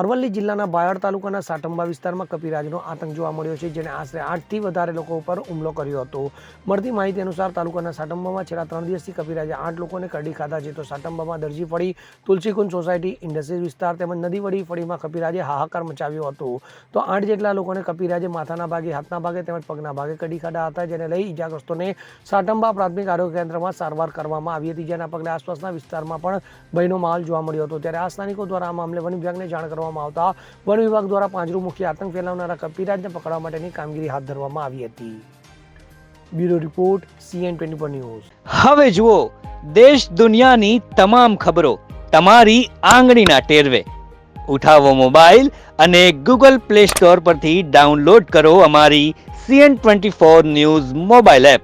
અરવલ્લી જિલ્લાના બાયડ તાલુકાના સાટંબા વિસ્તારમાં કપિરાજનો આતંક જોવા મળ્યો છે જેણે આશરે આઠથી વધારે લોકો ઉપર હુમલો કર્યો હતો. મળતી માહિતી અનુસાર તાલુકાના સાટંબામાં છેલ્લા ત્રણ દિવસથી કપિરાજે આઠ લોકોને કરડી ખાધા છે, તો સાટંબામાં દરજી ફળી તુલસીકુંજ સોસાયટી ઇન્ડસ્ટ્રીઝ વિસ્તાર તેમજ નદી વડી ફળીમાં કપિરાજે હાહાકાર મચાવ્યો હતો. તો આઠ જેટલા લોકોને કપિરાજે માથાના ભાગે, હાથના ભાગે તેમજ પગના ભાગે કડી ખાધા હતા, જેને લઈ ઇજાગ્રસ્તોને સાટંબા પ્રાથમિક આરોગ્ય કેન્દ્રમાં સારવાર કરવામાં આવી હતી. જેના પગલે આસપાસના વિસ્તારમાં પણ ભયનો માહોલ જોવા મળ્યો હતો. ત્યારે આ સ્થાનિકો દ્વારા આ મામલે વન વિભાગને જાણ કરવામાં આવતા વન વિભાગ દ્વારા પાંજરું મુખી આતંક ફેલાવનારા કપિરાજને પકડવા માટેની કામગીરી હાથ ધરવામાં આવી હતી. Bureau report, CN twenty four news. હવે જુઓ, દેશ દુનિયાની તમામ ખબરો તમારી આંગળીના ટેરવે. ઉઠાવો મોબાઈલ અને ગૂગલ પ્લે સ્ટોર પરથી ડાઉનલોડ કરો અમારી CN twenty four news mobile app.